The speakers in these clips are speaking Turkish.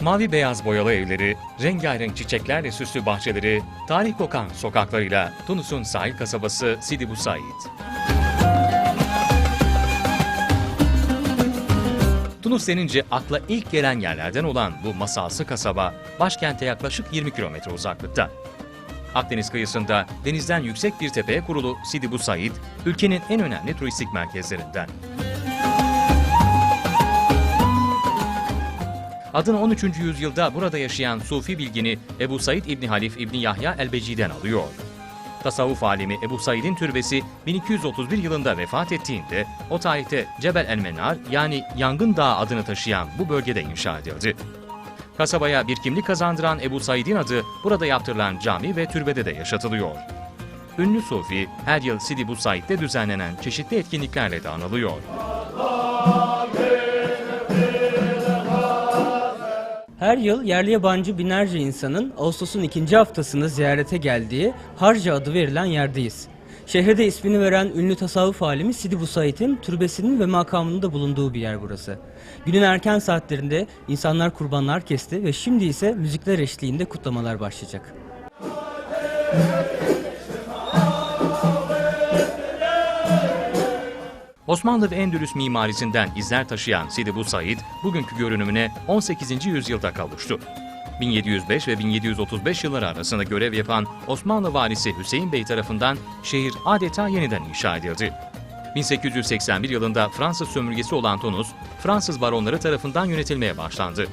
Mavi beyaz boyalı evleri, rengarenk çiçeklerle süslü bahçeleri, tarih kokan sokaklarıyla Tunus'un sahil kasabası Sidi Bu Said. Tunus denince akla ilk gelen yerlerden olan bu masalsı kasaba, başkente yaklaşık 20 kilometre uzaklıkta. Akdeniz kıyısında denizden yüksek bir tepeye kurulu Sidi Bu Said, ülkenin en önemli turistik merkezlerinden. Adını 13. yüzyılda burada yaşayan Sufi bilgini Ebu Said İbni Halif İbni Yahya el-Beci'den alıyor. Tasavvuf alimi Ebu Said'in türbesi 1231 yılında vefat ettiğinde o tarihte Cebel el-Menar yani Yangın Dağı adını taşıyan bu bölgede inşa edildi. Kasabaya bir kimlik kazandıran Ebu Said'in adı burada yaptırılan cami ve türbede de yaşatılıyor. Ünlü Sufi her yıl Sidi Bu Said'de düzenlenen çeşitli etkinliklerle de anılıyor. Her yıl yerli yabancı binlerce insanın Ağustos'un ikinci haftasını ziyarete geldiği Harca adı verilen yerdeyiz. Şehirde ismini veren ünlü tasavvuf alimi Sidi Bu Said'in türbesinin ve makamının da bulunduğu bir yer burası. Günün erken saatlerinde insanlar kurbanlar kesti ve şimdi ise müzikler eşliğinde kutlamalar başlayacak. Osmanlı ve Endülüs mimarisinden izler taşıyan Sidi Bu Said, bugünkü görünümüne 18. yüzyılda kavuştu. 1705 ve 1735 yılları arasında görev yapan Osmanlı valisi Hüseyin Bey tarafından şehir adeta yeniden inşa edildi. 1881 yılında Fransız sömürgesi olan Tunus, Fransız baronları tarafından yönetilmeye başlandı.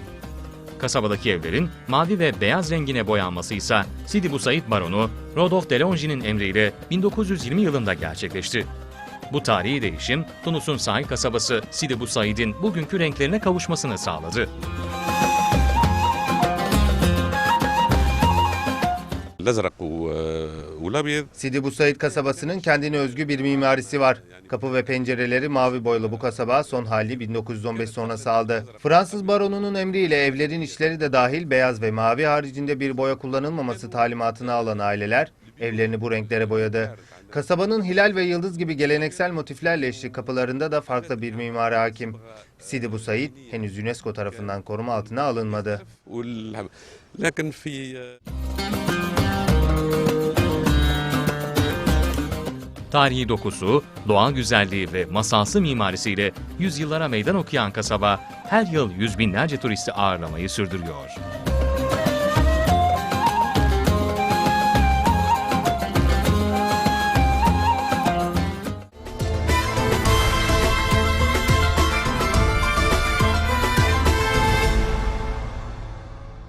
Kasabadaki evlerin mavi ve beyaz rengine boyanması ise Sidi Bu Said Baronu Rodolphe de Longines emriyle 1920 yılında gerçekleşti. Bu tarihi değişim Tunus'un sahil kasabası Sidi Bu Said'in bugünkü renklerine kavuşmasını sağladı. E, Sidi Bu Said kasabasının kendine özgü bir mimarisi var. Kapı ve pencereleri mavi boyalı bu kasaba son hali 1915 sonrası aldı. Fransız baronunun emriyle evlerin içleri de dahil beyaz ve mavi haricinde bir boya kullanılmaması talimatını alan aileler Evlerini bu renklere boyadı. Kasabanın hilal ve yıldız gibi geleneksel motiflerle eşlik kapılarında da farklı bir mimari hakim. Sidi Bu Said henüz UNESCO tarafından koruma altına alınmadı. Tarihi dokusu, doğal güzelliği ve masalsı mimarisiyle yüzyıllara meydan okuyan kasaba her yıl yüz binlerce turisti ağırlamayı sürdürüyor.